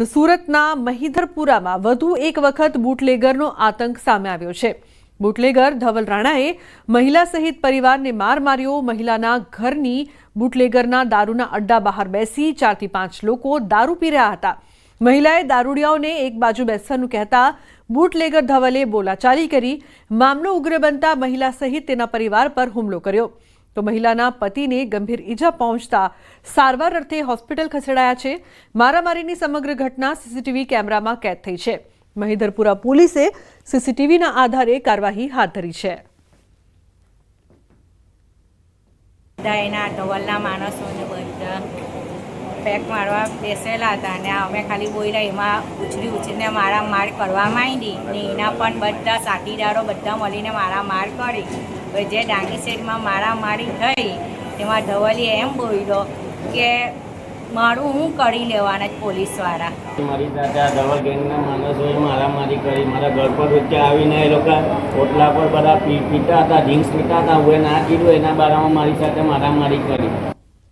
તો સુરતના મહિધરપુરામાં વધુ એક વખત બુટલેગરનો આતંક સામે આવ્યો છે. બુટલેગર ધવલ રાણાએ મહિલા સહિત પરિવારને માર માર્યો. મહિલાના ઘરની બુટલેગરના દારૂના અડ્ડા બહાર બેસી ચારથી પાંચ લોકો દારૂ પી રહ્યા હતા. મહિલાએ દારૂડિયાઓને એક બાજુ બેસવાનું કહેતા બુટલેગર ધવલે બોલાચાલી કરી. મામલો ઉગ્ર બનતા મહિલા સહિત તેના પરિવાર પર હુમલો કર્યો. તો મહિલાના પતિને ગંભીર ઈજા પહોંચતા સારવાર અર્થે હોસ્પિટલ ખસેડાયા છે. મારામારીની સમગ્ર ઘટના સીસીટીવી કેમેરામાં કેદ થઈ છે. મહિધરપુરા પોલીસે સીસીટીવીના આધારે કાર્યવાહી હાથ ધરી છે. બધા એના ધવલના માણસોને બધા પેક મારવા બેસેલા હતા અને અમે ખાલી બોલ્યા, એમાં ઉછરી ઉછરીને મારા માર કરવા માંડી ને એના પણ બધા સાથીદારો બધા મળીને મારા માર કરી. હવે જે ડાંગી સાઈડમાં મારા મારી થઈ તેમાં ધવલીએ એમ બોલ્યો કે, મારું હું કરી લેવાના જ પોલીસવાળા? મારી સાથે આ ધવલ ગેંગના માણસોએ મારામારી કરી, મારા ઘર પર વચ્ચે આવીને એ લોકો ઓટલા પર બધા પીતા હતા ડ્રિંક્સ પીતા હતા હું ના કીધું, એના બારામાં મારી સાથે મારામારી કરી.